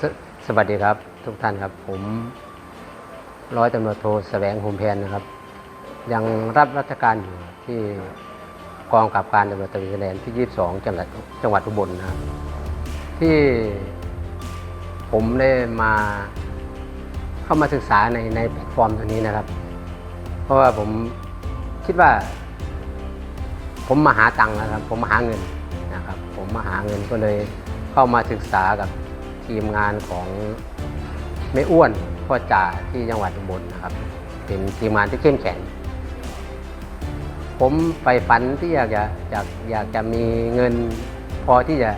สสวัสดีครับ ทุกท่านครับผมร้อยตำรวจโทแสวงโฮมแพนนะครับ ยังรับราชการอยู่ที่กองกับการตำรวจตระเวนชายแดนที่ 22 จังหวัดจังหวัดอุบลนะครับ ที่ผมได้มาเข้ามาศึกษาในในแพลตฟอร์มตัวนี้นะครับ เพราะว่าผมคิดว่า ผมมาหาตังค์นะครับ ผมมาหาเงินนะครับ ผมมาหาเงินก็เลยเข้ามาศึกษากับ ทีมงานของแม่อ้วนพ่อจ่าที่จังหวัดอุบลนะครับ เป็นทีมงานที่เข้มแข็ง ผมไปฝันที่อยากจะอยากอยากจะมีเงินพอที่จะ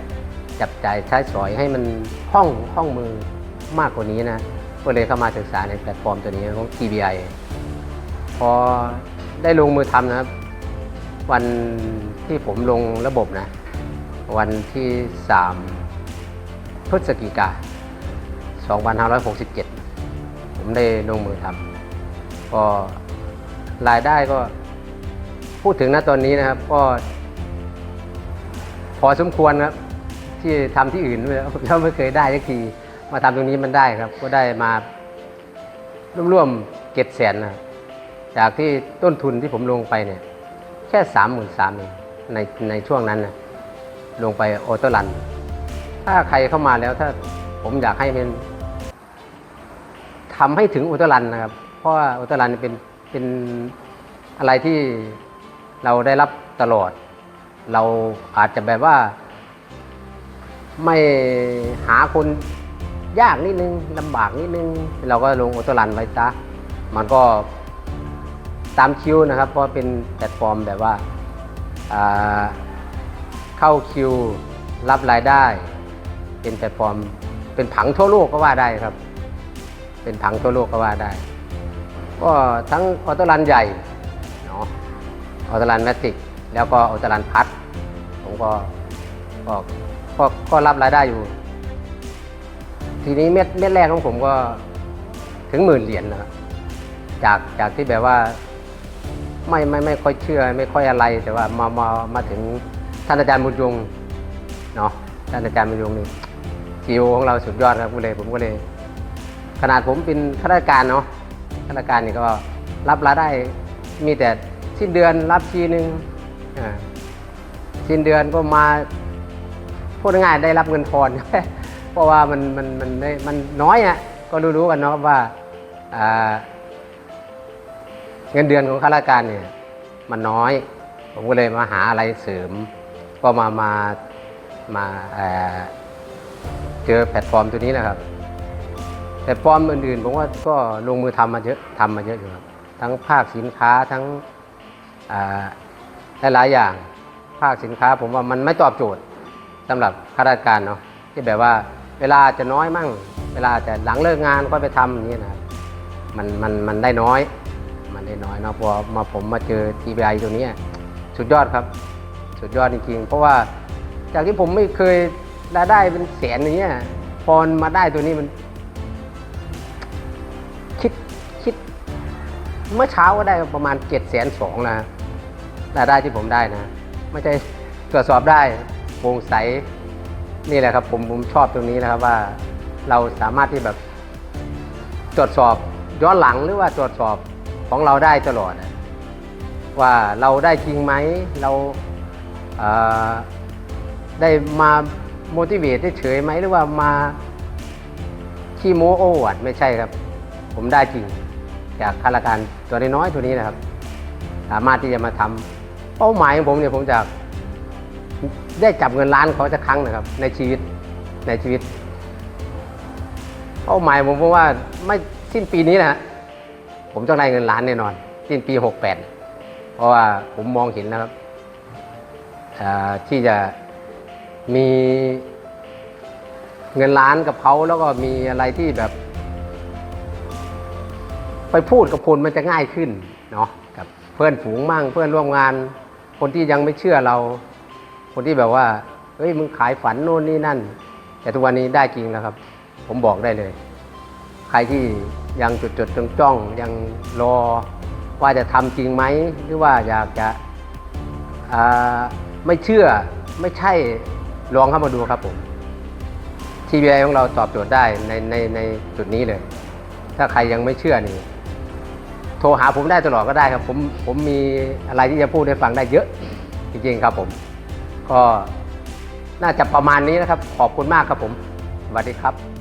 จับจ่ายใช้สอยให้มันคล่องคล่องมือมากกว่านี้นะ ก็เลยเข้ามาศึกษาในแพลตฟอร์มตัวนี้ของ TBI พอได้ลงมือทำนะครับ วันที่ผมลงระบบนะ วันที่ 3 พฤศจิกา 2567 ผมได้ลงมือทำก็รายได้ก็พูดถึงณตอนนี้นะครับ ก็ พอสมควรครับ ที่ทำที่อื่นแล้วแล้วไม่เคยได้สักทีมาทำตรงนี้มันได้ครับ ก็ได้มาร่วมๆเจ็ดแสนนะจากที่ต้นทุนที่ผมลงไปเนี่ย แค่สามหมื่นสามในในช่วงนั้นนะลงไปออโต้รัน ถ้าใครเข้ามาแล้วถ้าผมอยากให้เป็นทำให้ถึงออโต้รันนะครับ เพราะว่าออโต้รันเป็นเป็นอะไรที่เราได้รับตลอด เราอาจจะแบบว่า ไม่หาคนยากนิดนึงลำบากนิดนึง เราก็ลงออโต้รันไว้ซะมันก็ตามคิวนะครับ เพราะเป็นแพลตฟอร์มแบบว่าอ่าเข้าคิวรับรายได้ เป็นแพลตฟอร์ม เป็นผังทั่วโลกก็ว่าได้ครับ เป็นผังทั่วโลกก็ว่าได้ ก็ทั้งออโตรันใหญ่เนาะออโตรันแมติก แล้วก็ออโตรันพัดผมก็ก็ก็ก็รับรายได้อยู่ ทีนี้เม็ดเม็ดแรกของผมก็ถึงหมื่นเหรียญนะครับจากจากที่แบบว่าไม่ไม่ไม่ค่อยเชื่อไม่ค่อยอะไรแต่ว่ามามามาถึงท่านอาจารย์บุญยงเนาะท่านอาจารย์บุญยงนี่ ซีอของเราสุดยอดครับก็เลยผมก็เลย ขนาดผมเป็นข้าราชการเนาะข้าราชการนี่ก็รับรายได้มีแต่สิ้นเดือนรับทีหนึงอ่าสิ้นเดือนก็มาพูดง่ายๆได้รับเงินพรเพราะว่ามันมันมันได้มันน้อยอะก็รู้ๆกันเนาะว่าอ่าเงินเดือนของข้าราชการเนี่ยมันน้อย ผมก็เลยมาหาอะไรเสริม ก็มามามา เจอแพลตฟอร์มตัวนี้นะครับแพลตฟอร์มอื่นๆผมว่าก็ลงมือทำมาเยอะทำมาเยอะอยู่ครับทั้งภาคสินค้าทั้งอ่าหลายๆอย่างภาคสินค้า ผมว่ามันไม่ตอบโจทย์สำหรับข้าราชการเนาะที่แบบว่าเวลาจะน้อยมั่ง เวลาจะหลังเลิกงานก็ไปทำอย่างนี้นะครับมันมันมันได้น้อย มันได้น้อยเนาะพอมาผมมาเจอ TBI ตัวนี้สุดยอดครับ สุดยอดจริงๆ เพราะว่าจากที่ผมไม่เคย รายได้เป็นแสนอย่างเงี้ยพอมาได้ตัวนี้มัน คิดคิด เมื่อเช้าก็ได้ประมาณเจ็ดแสนสองนะรายได้ที่ผมได้นะ ไม่ใช่ตรวจสอบได้โปร่งใสนี่แหละครับผมผมชอบตรงนี้นะครับว่าเราสามารถที่แบบตรวจสอบย้อนหลังหรือว่าตรวจสอบของเราได้ตลอดว่าเราได้จริงไหมเราเอ่อได้มา motivate เฉยไหมหรือว่ามาขี้โม้โอ้อวดไม่ใช่ครับ ผมได้จริง จากข้าราชการตัวน้อยๆตัวนี้นะครับ สามารถที่จะมาทำเป้าหมายของผมเนี่ยผมจะได้จับเงินล้านเขาจะครั้งนะครับ ในชีวิตในชีวิต เป้าหมายผมเพราะว่าไม่สิ้นปีนี้นะผมต้องได้เงินล้านแน่นอน สิ้นปี 68 เพราะว่าผมมองเห็นนะครับที่จะ มีเงินล้านกับเขาแล้วก็มีอะไรที่แบบ ไปพูดกับคนมันจะง่ายขึ้นเนาะกับเพื่อนฝูงมั่งเพื่อนร่วมงาน คนที่ยังไม่เชื่อเรา คนที่แบบว่าเฮ้ยมึงขายฝันโน่นนี่นั่น แต่ทุกวันนี้ได้จริงแล้วครับ ผมบอกได้เลย ใครที่ยังจดจดจ้องจ้องยังรอว่าจะทำจริงไหมหรือว่าอยากจะไม่เชื่อไม่ใช่ ลองเข้ามาดูครับผม TBI ของเราตอบโจทย์ได้ในในในจุดนี้เลย ถ้าใครยังไม่เชื่อนี่ โทรหาผมได้ตลอดก็ได้ครับ ผมผมมีอะไรที่จะพูดให้ฟังได้เยอะจริงๆครับผม ก็น่าจะประมาณนี้นะครับ ขอบคุณมากครับผมสวัสดีครับ